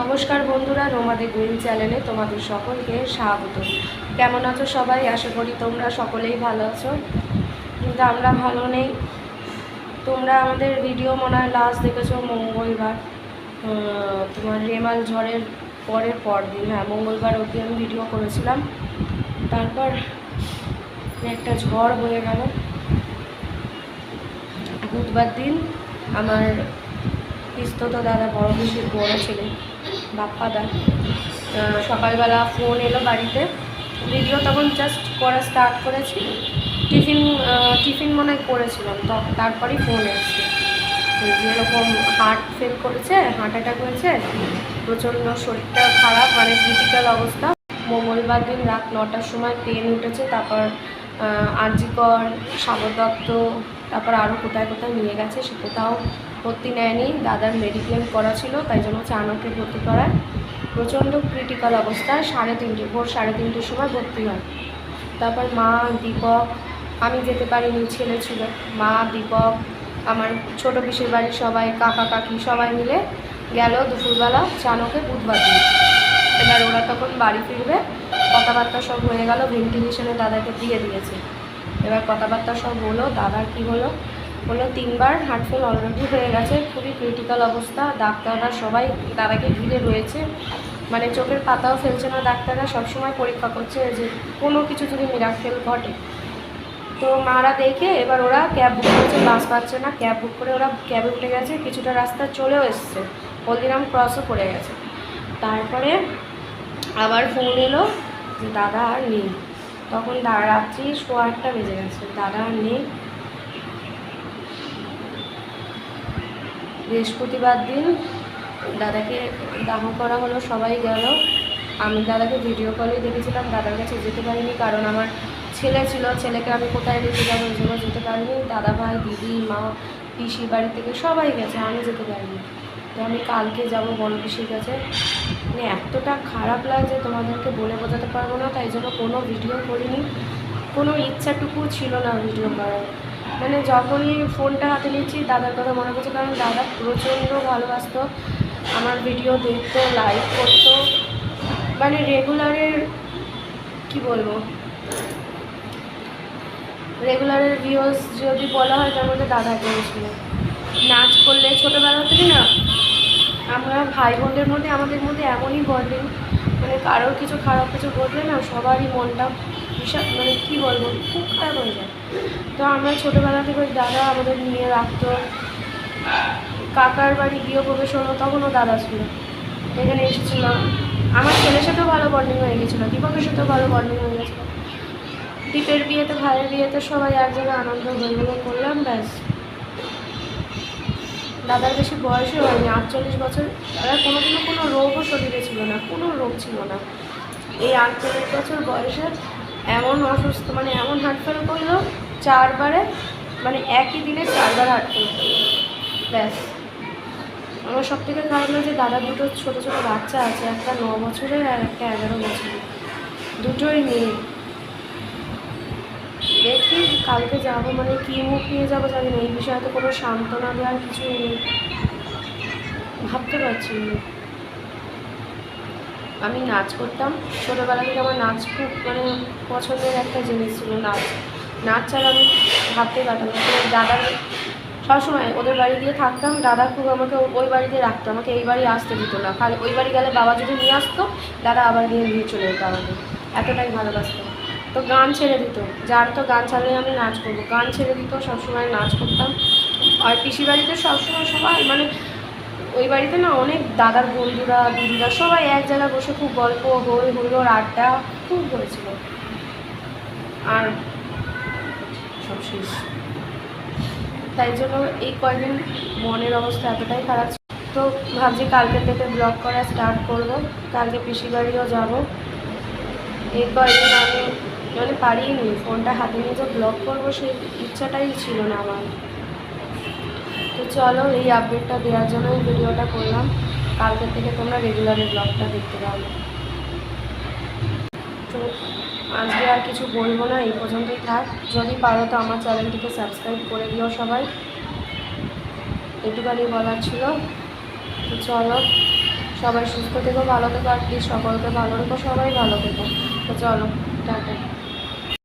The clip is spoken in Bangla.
নমস্কার বন্ধুরা রোমাদের গ্রিন চ্যানেলে তোমাদের সকলকে স্বাগত। কেমন আছো সবাই? আশা করি তোমরা সকলেই ভালো আছো। কিন্তু আমরা ভালো নেই। তোমরা আমাদের ভিডিও মনে হয় লাস্ট দেখেছ মঙ্গলবার। তোমার রেমাল ঝড়ের পরের পর দিন হ্যাঁ মঙ্গলবার অবধি আমি ভিডিও করেছিলাম। তারপর একটা ঝড় হয়ে গেল। বুধবার দিন আমার পিস্তত দাদা বড় পিসির বড় ছেলে বাপ্পা দা সকালবেলা ফোন এলো বাড়িতে। ভিডিও তখন জাস্ট করা স্টার্ট করেছি। টিফিন টিফিন মনে হয় করেছিলাম, তো তারপরেই ফোন এসছে। এই যে এরকম হার্ট ফেল করেছে হার্ট অ্যাটাক হয়েছে, প্রচণ্ড শরীরটা খারাপ মানে ক্রিটিক্যাল অবস্থা। মঙ্গলবার দিন রাত নটার সময় ট্রেন উঠেছে, তারপর আরজিকর দত্ত তারপর আরও কোথায় কোথায় নিয়ে গেছে সে কোথাও ভর্তি নেয়নি। দাদার মেডিক্লেম করা ছিল, তাই জন্য হচ্ছে চানকে ভর্তি করায়। প্রচণ্ড ক্রিটিক্যাল অবস্থায় সাড়ে তিনটে, ভোর সাড়ে তিনটের সময় ভর্তি হয়। তারপর মা, দীপক, আমি যেতে পারিনি, ছেলে ছিল। মা, দীপক, আমার ছোট পিসির বাড়ির সবাই, কাকা, কাকি সবাই মিলে গেল দুপুরবেলা চানকে বুধবার দিন। এবার ওরা তখন বাড়ি ফিরবে। কথাবার্তা সব হয়ে গেল ভেন্টিলেশনে দাদাকে দিয়ে দিয়েছে। এবার কথাবার্তা সব হলো, দাদার কি হলো? হলো তিনবার হার্টফেল অলরেডি হয়ে গেছে, খুবই ক্রিটিক্যাল অবস্থা, ডাক্তাররা সবাই দাদাকে ঘিরে রয়েছে। মানে চোখের পাতাও ফেলছে না, ডাক্তাররা সবসময় পরীক্ষা করছে যে কোনো কিছু যদি মিরাক্কেল ঘটে। তো মারা দেখে এবার ওরা ক্যাব বুক করেছে বাস পাচ্ছে না ক্যাব বুক করে ওরা ক্যাবে উঠে গেছে, কিছুটা রাস্তা চলেও এসছে হলদিরাম ক্রসও পড়ে গেছে। তারপরে আবার ফোন এলো যে, দাদা আর নেই। তখন রাত্রি সোয়া আটটা বেজে গেছে। দাদা আর নেই। বৃহস্পতিবার দিন দাদাকে দাহ করা হলো, সবাই গেল। আমি দাদাকে ভিডিও কলে দেখেছিলাম, দাদার কাছে যেতে পারিনি কারণ আমার ছেলে ছিল। ছেলেকে আমি কোথায় রেখে যাব ওই জন্য যেতে পারিনি। দাদা ভাই, দিদি, মা পিসি বাড়ি থেকে সবাই গেছে, আমি যেতে পারিনি। তো আমি কালকে যাব বড় পিসির কাছে। মানে এতটা খারাপ লাগছে তোমাদেরকে বলে বোঝাতে পারব না, তাই জন্য কোনো ভিডিও করিনি। কোনো ইচ্ছাটুকু ছিল না ভিডিও করার। মানে যখনই ফোনটা হাতে নিচ্ছি, দাদার কথা মনে করছে কারণ দাদা প্রচণ্ড ভালোবাসত, আমার ভিডিও দেখতো লাইক করতো। মানে রেগুলারের কি বলব? রেগুলারের ভিউজ যদি বলা হয় তার মধ্যে দাদা করেছিল নাচ করলে ছোটোবেলা থেকে না, আমরা ভাই বোনদের মধ্যে, আমাদের মধ্যে এমনই বন্ডিং মানে কারোর কিছু খারাপ কিছু ঘটলে না সবারই মনটা বিশাল মানে কী বলব, খুব খারাপ হয়ে যায়। তো আমরা ছোটোবেলা থেকে ওই দাদা আমাদের নিয়ে রাখতো। কাকার বাড়ি গৃহপ্রবেশ হলো, তখনও দাদা ছিল। এখানে এসেছিল। আমার ছেলের সাথেও ভালো বন্ডিং হয়ে গেছিল, দীপকের সাথেও ভালো বন্ডিং হয়ে গেছিল। দীপের বিয়েতে, ভাইয়ের বিয়েতে সবাই এক জায়গায় আনন্দ হইগুলো করলাম, ব্যাস। দাদার বেশি বয়সও হয়নি, আটচল্লিশ বছর। দাদার কোনোদিনও কোনো রোগও শরীরে ছিল না, কোনো রোগ ছিল না। এই আটচল্লিশ বছর বয়সে এমন অসুস্থ মানে এমন হার্টফেল করল, চারবারে মানে একই দিনে চারবার হার্টফেল করল। ব্যাস। আমার সব থেকে খারাপ লাগছে দাদা দুটো ছোটো ছোটো বাচ্চা আছে, একটা ন বছরের আর একটা এগারো বছরের। দুটোই মেয়ে। দেখি কালকে যাব মানে কী মুখ নিয়ে যাব জানি না এই বিষয়ে তো কোনো সান্ত্বনা দেওয়ার কিছু নেই। ভাবতে পারছি না। আমি নাচ করতাম, ছোটোবেলা থেকে আমার নাচ খুব মানে পছন্দের একটা জিনিস ছিল নাচ। নাচ ছাড়া আমি ভাবতেই পারতাম দাদার সবসময় ওদের বাড়ি গিয়ে থাকতাম, দাদা খুব আমাকে ওই বাড়িতে রাখতো, আমাকে এই বাড়ি আসতে দিত না। খালি ওই বাড়ি গেলে বাবা যদি নিয়ে আসতো, দাদা আবার নিয়ে নিয়ে চলে যেত আমাকে। এতটাই ভালোবাসতো। তো গান ছেড়ে দিত। যার তো গান ছাড়লে আমি নাচ করব। গান ছেড়ে দিত, সবসময় নাচ করতাম। আর পিসি বাড়িতে সবসময় সবাই মানে ওই বাড়িতে না অনেক দাদার বন্ধুরা, দিদিরা সবাই এক জায়গায় বসে খুব গল্প, হই হুল্লোড় আড্ডা খুব হয়েছিল। আর সব শেষ। তাই জন্য এই কয়দিন মনের অবস্থা এতটাই খারাপ। তো ভাবছি কালকে থেকে ব্লগ করা স্টার্ট করব। কালকে পিসি বাড়িও যাব। এই কয়দিন আমি মানে পারিনি, ফোনটা হাতে নিয়ে যে ব্লগ করব সেই ইচ্ছাটাই ছিল না আমার। তো চলো এই আপডেটটা দেওয়ার জন্য এই ভিডিওটা করলাম। কালকে থেকে তোমরা রেগুলার এই ব্লগটা দেখতে পাবে। তো আজকে আর কিছু বলব না, এই পর্যন্তই থাক। যদি পারো তো আমার চ্যানেলটিকে সাবস্ক্রাইব করে দিও সবাই। এটুখানি বলার ছিল। তো চলো, সবাই সুস্থ থেকো, ভালো থেকো, আর প্লিজ সকলকে ভালো রেখো সবাই ভালো থেকো। তো চলো, টাটা।